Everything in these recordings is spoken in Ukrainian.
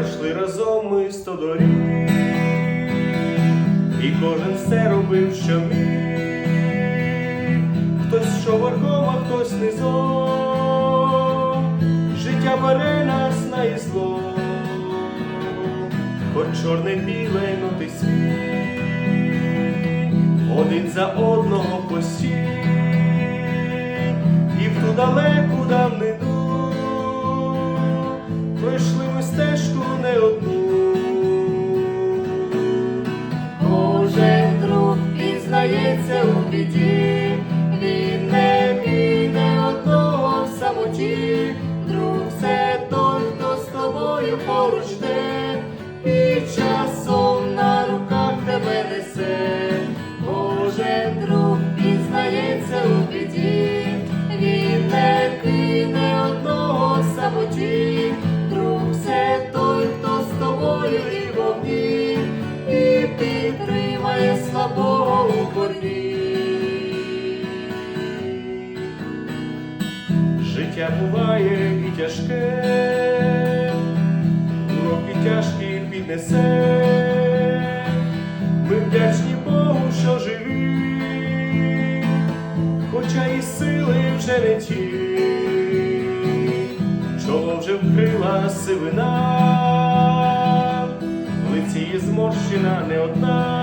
Пройшли разом ми сто доріг, і кожен все робив, що міг. Хтось що верхом, а хтось низом. Життя бере нас на ізло, хоч чорне біле, но ти свій, один за одного постій, і в ту далеку давнину стежку не одну. Кожен друг пізнається у біді, він не піде одного в самоті, друг це той, хто з тобою поруч йде, і часом на руках тебе несе. Кожен друг пізнається у біді, він не кине одного в самоті, Життя буває і тяжке, уроки тяжкі піднесе. Ми вдячні Богу, що живі, хоча і сили вже не ті, чого вже вкрила сивина, лиці є зморщина не одна.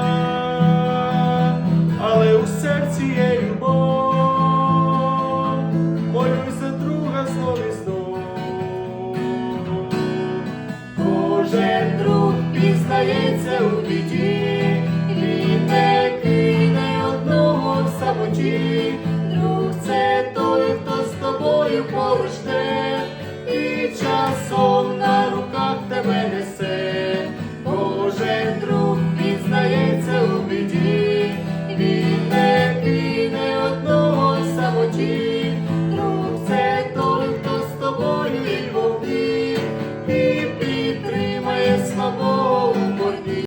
очі, друг це той, хто з тобою поруч.